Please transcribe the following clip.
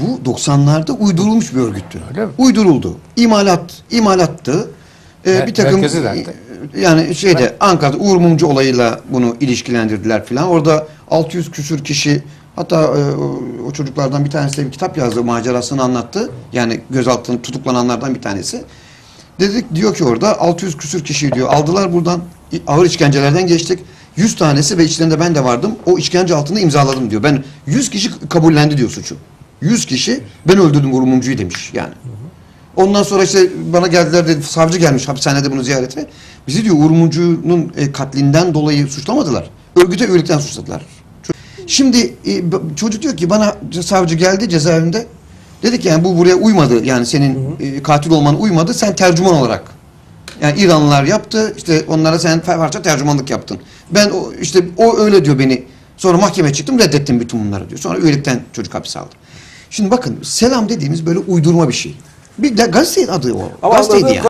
Bu 90'larda uydurulmuş bir örgüttü. Öyle mi? Uyduruldu. İmalat, imalattı. Ee, bir takım merkezi nerede? yani şeyde Ankara'da Uğur Mumcu olayıyla bunu ilişkilendirdiler filan. Orada 600 küsür kişi hatta e, o, çocuklardan bir tanesi de bir kitap yazdı macerasını anlattı. Yani gözaltına tutuklananlardan bir tanesi. Dedik diyor ki orada 600 küsür kişi diyor aldılar buradan ağır işkencelerden geçtik. 100 tanesi ve içlerinde ben de vardım. O işkence altında imzaladım diyor. Ben 100 kişi kabullendi diyor suçu. 100 kişi ben öldürdüm Uğur Mumcu'yu demiş yani. Ondan sonra işte bana geldiler dedi savcı gelmiş hapishanede bunu ziyarete. Bizi diyor Uğur Mumcu'nun e, katlinden dolayı suçlamadılar. Örgüte üyelikten suçladılar. Şimdi e, çocuk diyor ki bana savcı geldi cezaevinde. Dedi ki yani bu buraya uymadı. Yani senin e, katil olman uymadı. Sen tercüman olarak. Yani İranlılar yaptı. işte onlara sen parça tercümanlık yaptın. Ben o işte o öyle diyor beni. Sonra mahkemeye çıktım reddettim bütün bunları diyor. Sonra üyelikten çocuk hapse aldı. Şimdi bakın selam dediğimiz böyle uydurma bir şey. Bir de gazete adı o. Ama Gazeteydi yani.